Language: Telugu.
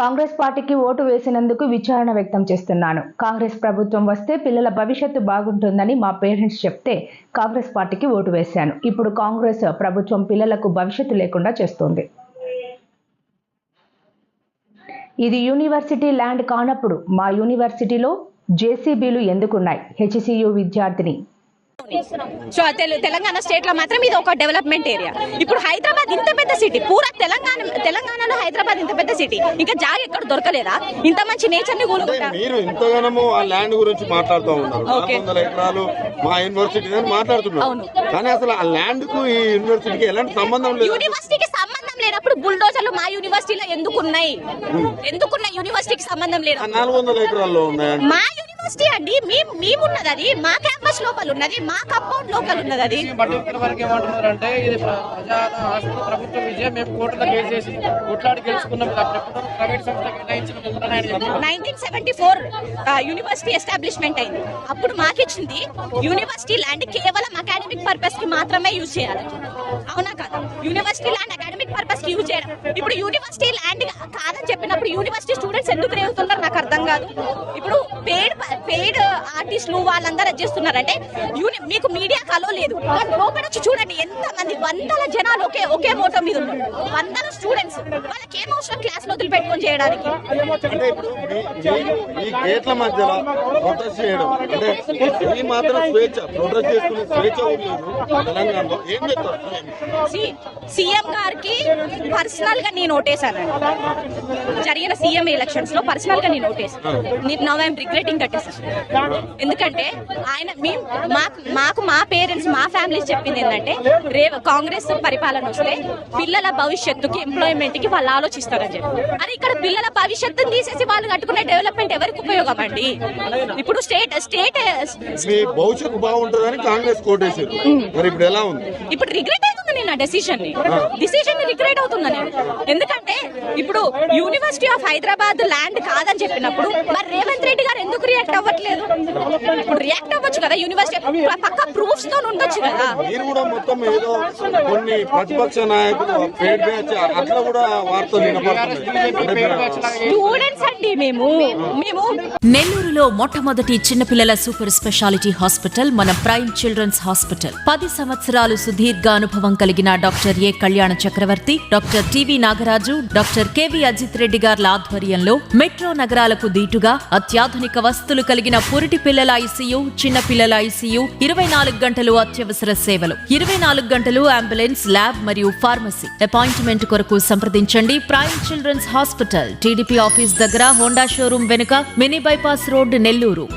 కాంగ్రెస్ పార్టీకి ఓటు వేసినందుకు విచారణ వ్యక్తం చేస్తున్నాను. కాంగ్రెస్ ప్రభుత్వం వస్తే పిల్లల భవిష్యత్తు బాగుంటుందని మా పేరెంట్స్ చెప్తే కాంగ్రెస్ పార్టీకి ఓటు వేశాను. ఇప్పుడు కాంగ్రెస్ ప్రభుత్వం పిల్లలకు భవిష్యత్తు లేకుండా చేస్తోంది. ఇది యూనివర్సిటీ ల్యాండ్ కానప్పుడు మా యూనివర్సిటీలో జేసీబీలు ఎందుకున్నాయి? హెచ్సియు విద్యార్థిని సో తెలు- తెలంగాణ స్టేట్లో మాత్రం ఇది ఒక డెవలప్మెంట్ ఏరియా ఇప్పుడు హైదరాబాద్ ఇంత పెద్ద సిటీ పూరా తెలంగాణ తెలంగాణలో హైదరాబాద్ ఇంత పెద్ద సిటీ ఇంకా జాగ ఎక్కడ దొరకలేదా? ఇంత మంచి నేచర్ని అంటే కూలుకుంటా మీరు ఇంతగానము ఆ ల్యాండ్ గురించి మాట్లాడుతూ ఉన్నారు. వందల ఎకరాలు మా యూనివర్సిటీ అని మాట్లాడుతున్నారు. కానీ అసలు ఆ ల్యాండ్కు ఈ యూనివర్సిటీకి ఎలాంటి సంబంధం లేదు. యూనివర్సిటీకి సంబంధం లేనప్పుడు బుల్డోజర్లు మా యూనివర్సిటీలో ఎందుకున్నాయి ఎందుకున్నాయి యూనివర్సిటీకి సంబంధం లేదు. నాలుగు వందల ఎకరాల్లో ఉన్నాయండి యూనివర్సిటీ అండి. మేము మేమున్నది అది. మా క్యాంపస్ లోపల ఉన్నది మా కంపౌండ్ లోపల ఉన్నది అది వరకు ఇది ప్రభుత్వ విజయం. మేము కోర్టులో కేసు చేసి కొట్లాడి గెలుచుకున్నాం ప్రైవేట్ సంస్థ. Nineteen seventy four university establishment అయింది. అప్పుడు మాకిచ్చింది యూనివర్సిటీ ల్యాండ్ కేవలం అకాడమిక్ పర్పస్కి మాత్రమే యూజ్ చేయాలి. అవునా కదా? యూనివర్సిటీ ల్యాండ్ అకాడమిక్ పర్పస్కి యూజ్ చేయడం. ఇప్పుడు యూనివర్సిటీ ల్యాండ్ కాదని చెప్పినప్పుడు యూనివర్సిటీ స్టూడెంట్స్ ఎందుకు రేగుతున్నారు నాకు అర్థం కాదు. ఇప్పుడు పెయిడ్ పెయిడ్ ఆర్టిస్టులు వాళ్ళందరూ చేస్తున్నారంటే యూని మీకు మీడియా కలో లేదు. లోపల వచ్చి చూడండి ఎంత మంది వందల జనాలు ఒకే ఒకే మోటో మీద ఉన్నారు. వందల స్టూడెంట్స్ వాళ్ళకి ఏం అవసరం క్లాస్లో వదిలిపెట్టుకొని చేయడానికి? అంటే ఇప్పుడు మీ- మీ- ఈ గేట్ల మధ్యలో ప్రొటెస్ట్ చేయడం. అంటే ఇది మాత్రం స్వేచ్ఛ ప్రొటెస్ట్ చేసుకునే స్వేచ్ఛ తెలంగాణలో? ఏం చెప్తారు సీఎం గారికి పర్సనల్గా నేను ఓటేశానండి జరిగిన సీఎం ఎలక్షన్స్లో పర్సనల్గా నేను ఓటేసాను నౌ ఐఎమ్ రిగ్రెటింగ్ దట్ ఎందుకంటే ఆయన మేము మాకు మాకు మా పేరెంట్స్ మా ఫ్యామిలీస్ చెప్పింది ఏంటంటే రేవ కాంగ్రెస్ పరిపాలన వస్తే పిల్లల భవిష్యత్తుకి ఎంప్లాయ్మెంట్కి వాళ్ళు ఆలోచిస్తారని చెప్పి. అది ఇక్కడ పిల్లల భవిష్యత్తుని తీసేసి వాళ్ళు కట్టుకునే డెవలప్మెంట్ ఎవరికి ఉపయోగం అండి ఇప్పుడు స్టేట్ స్టేట్ భవిష్యత్తు బాగుంటుందని కాంగ్రెస్ కోటేశారు. ఇప్పుడు ఎలా ఉంది? ఇప్పుడు రిగ్రెట్ ఆ డెసిషన్ని డిసిషన్ని రిగ్రెట్ అవుతున్నా నేను ఎందుకంటే ఇప్పుడు యూనివర్సిటీ ఆఫ్ హైదరాబాద్ ల్యాండ్ కాదని చెప్పినప్పుడు మరి రేవంత్ రెడ్డి గారు ఎందుకు రియాక్ట్ అవ్వట్లేదు? ఇప్పుడు రియాక్ట్ అవ్వచ్చు కదా యూనివర్సిటీ పక్క ప్రూఫ్స్తో ఉండొచ్చు కదా. మీరు కూడా మొత్తం ఏదో కొన్ని ప్రతిపక్ష నాయకులు పేడ్ బ్యాచ్ అట్లా కూడా వార్తలు స్టూడెంట్స్ అండి మేము. మేము నెల్లూరులో మొట్టమొదటి చిన్నపిల్లల సూపర్ స్పెషాలిటీ హాస్పిటల్ మన ప్రైమ్ చిల్డ్రన్స్ హాస్పిటల్. పది సంవత్సరాలు సుదీర్ఘ అనుభవం కలిగిన doctor A Kalyana Chakravarthi doctor TV Nagaraju doctor KV Ajith Reddy గార్ల ఆధ్వర్యంలో మెట్రో నగరాలకు దీటుగా అత్యాధునిక వస్తువులు కలిగిన పురిటి పిల్లల ఐసీయూ చిన్న పిల్లల ఐసీయూ ఇరవై నాలుగు గంటలు అత్యవసర సేవలు. ఇరవై నాలుగు గంటలు అంబులెన్స్ ల్యాబ్ మరియు ఫార్మసీ. అపాయింట్మెంట్ కొరకు సంప్రదించండి. Prime children's hospital TDP office దగ్గర హోండా షోరూం వెనుక మినీ బైపాస్ రోడ్ నెల్లూరు.